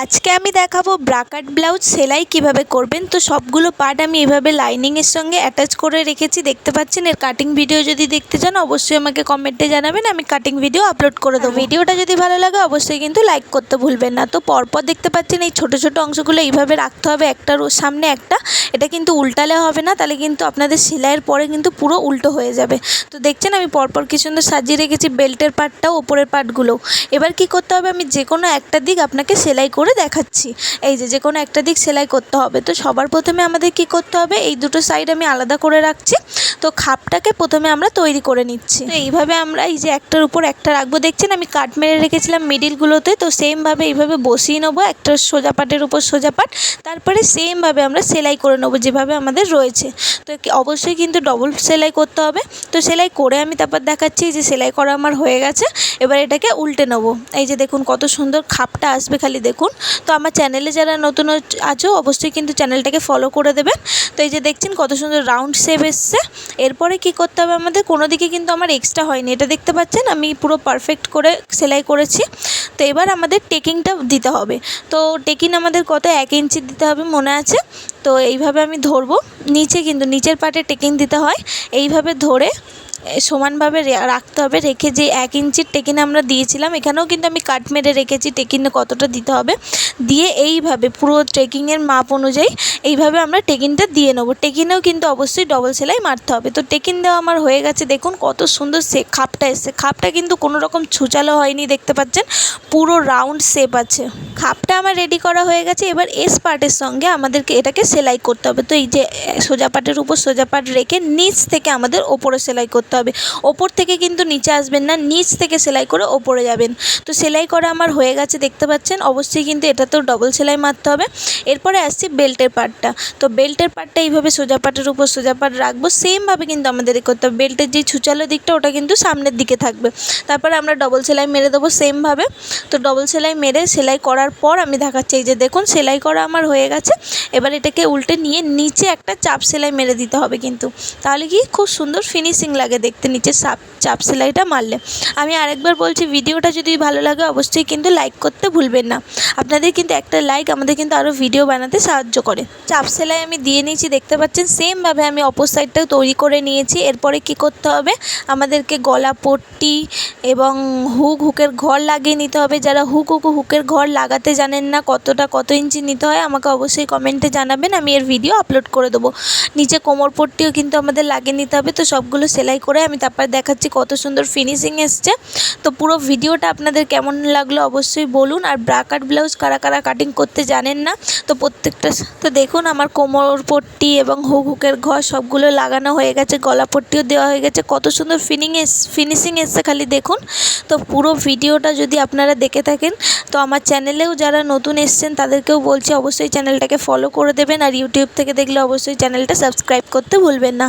আজকে আমি দেখাবো ব্রাকাট ব্লাউজ সেলাই কীভাবে করবেন। তো সবগুলো পার্ট আমি এভাবে লাইনিংয়ের সঙ্গে অ্যাটাচ করে রেখেছি। দেখতে পাচ্ছেন, এর কাটিং ভিডিও যদি দেখতে চান, অবশ্যই আমাকে কমেন্টে জানাবেন। আমি কাটিং ভিডিও আপলোড করে দেবো। ভিডিওটা যদি ভালো লাগে, অবশ্যই কিন্তু লাইক করতে ভুলবেন না। তো পরপর দেখতে পাচ্ছেন, এই ছোটো ছোটো অংশগুলো এইভাবে রাখতে হবে। একটার সামনে একটা। এটা কিন্তু উল্টালে হবে না, তাহলে কিন্তু আপনাদের সেলাইয়ের পরে কিন্তু পুরো উল্টো হয়ে যাবে। তো দেখছেন, আমি পরপর কি সুন্দর সাজিয়ে রেখেছি বেল্টের পার্টটাও ওপরের পার্টগুলোও এবার কি করতে হবে, আমি যে কোনো একটা দিক আপনাকে সেলাই দেখাচ্ছি। এই যে যে কোনো একটা দিক সেলাই করতে হবে। তো সবার প্রথমে আমাদের কি করতে হবে? এই দুটো সাইড আমি আলাদা করে রাখছি। তো খাপটাকে প্রথমে আমরা তৈরি করে নিচ্ছি। তো এইভাবে আমরা এই যে একটার উপর একটা রাখব। দেখছেন আমি কাট মেরে রেখেছিলাম মিডিলগুলোতে তো সেমভাবে এইভাবে বসিয়ে নেব। একটা সোজা পাটের উপর সোজা পাট। তারপরে সেমভাবে আমরা সেলাই করে নেব, যেভাবে আমাদের রয়েছে। তো অবশ্যই কিন্তু ডবল সেলাই করতে হবে। তো সেলাই করে আমি তারপর দেখাচ্ছি যে সেলাই করা আমার হয়ে গেছে। এবার এটাকে উল্টে নেব। এই যে দেখুন কত সুন্দর খাপটা আসবে খালি, দেখুন। তো আমার চ্যানেলে যারা নতুন আছো, অবশ্যই কিন্তু চ্যানেলটাকে ফলো করে দেবেন। তো এই যে দেখছেন কত সুন্দর রাউন্ড শেপ এসছে। এরপরে কি করতে হবে আমাদের? কোনো দিকে কিন্তু আমার এক্সট্রা হয়নি। এটা দেখতে পাচ্ছেন? আমি পুরো পারফেক্ট করে সেলাই করেছি। তো এবার আমাদের টেকিংটা দিতে হবে। তো টেকিং আমাদের কত? এক ইঞ্চি দিতে হবে মনে আছে। তো এইভাবে আমি ধরবো। নিচে কিন্তু, নিচের পাটে টেকিং দিতে হয়। এইভাবে ধরে সমানভাবে রাখতে হবে। রেখে যে এক ইঞ্চির টেকিন আমরা দিয়েছিলাম, এখানেও কিন্তু আমি কাট মেরে রেখেছি টেকিনে কতটা দিতে হবে। দিয়ে এইভাবে পুরো ট্রেকিংয়ের মাপ অনুযায়ী এইভাবে আমরা টেকিনটা দিয়ে নেব। টেকিনেও কিন্তু অবশ্যই ডবল সেলাই মারতে হবে। তো টেকিন দেওয়া আমার হয়ে গেছে। দেখুন কত সুন্দর সে খাপটা এসছে। খাপটা কিন্তু কোনো রকম ছুচালো হয়নি, দেখতে পাচ্ছেন? পুরো রাউন্ড শেপ আছে। খাপটা আমার রেডি করা হয়ে গেছে। এবার এস পার্টের সঙ্গে আমাদেরকে এটাকে সেলাই করতে হবে। তো এই যে, সোজা পাটের উপর সোজা পাট রেখে নিচ থেকে আমাদের ওপরে সেলাই করতে হবে। ওপর থেকে কিন্তু নিচে আসবেন না, নিচ থেকে সেলাই করে ওপরে যাবেন। তো সেলাই করা আমার হয়ে গেছে, দেখতে পাচ্ছেন? অবশ্যই কিন্তু এটা তো ডবল সেলাই মারতে হবে। এরপরে আসছি বেল্টের পাটটা। তো বেল্টের পাটটা এইভাবে সোজা পাটের উপর সোজা পাট রাখব। সেমভাবে কিন্তু আমাদের করতে হবে। বেল্টের যে ছুচালো দিকটা, ওটা কিন্তু সামনের দিকে থাকবে। তারপরে আমরা ডবল সেলাই মেরে দেবো সেমভাবে তো ডবল সেলাই মেরে সেলাই করার পর আমি দেখাচ্ছি, এই যে দেখুন সেলাই করা আমার হয়ে গেছে। এবার এটাকে উল্টে নিয়ে নিচে একটা চাপ সেলাই মেরে দিতে হবে কিন্তু। তাহলে কি খুব সুন্দর ফিনিশিং লাগে দেখতে, নিচে চাপ চাপ সেলাইটা মারলে। আমি আরেকবার বলছি, ভিডিওটা যদি ভালো লাগে অবশ্যই কিন্তু লাইক করতে ভুলবেন না। আপনাদের কিন্তু একটা লাইক আমাদের কিন্তু আরও ভিডিও বানাতে সাহায্য করে। চাপ সেলাই আমি দিয়ে নিয়েছি, দেখতে পাচ্ছেন সেমভাবে আমি অপর সাইডটাও তৈরি করে নিয়েছি। এরপরে কি করতে হবে? আমাদেরকে গলা পট্টি এবং হুক, হুকের ঘর লাগিয়ে নিতে হবে। যারা হুক হুক, হুকের ঘর লাগাতে জানেন না কতটা কত ইঞ্চি নিতে হয়, আমাকে অবশ্যই কমেন্টে জানাবেন, আমি এর ভিডিও আপলোড করে দেবো। নিচে কোমর পট্টিও কিন্তু আমাদের লাগিয়ে নিতে হবে, তো সবগুলো সেলাই করে আমি তারপর দেখাচ্ছি কত সুন্দর ফিনিশিং এসছে। তো পুরো ভিডিওটা আপনাদের কেমন লাগল অবশ্যই বলুন, আর ব্রাকাট ব্লাউজ কারা কারা কাটিং করতে জানেন না, তো প্রত্যেকটা তো দেখুন আমার কোমর পট্টি এবং হুক হুকের ঘর সবগুলো লাগানো হয়ে গেছে, গলা পট্টিও দেওয়া হয়ে গেছে, কত সুন্দর ফিনিং এস ফিনিশিং এসছে খালি দেখুন। তো পুরো ভিডিওটা যদি আপনারা দেখে থাকেন, তো আমার চ্যানেলেও যারা নতুন এসছেন, তাদেরকেও বলছি অবশ্যই চ্যানেলটাকে ফলো করে দেবেন আর ইউটিউব থেকে দেখলে অবশ্যই চ্যানেলটা সাবস্ক্রাইব করতে ভুলবেন না।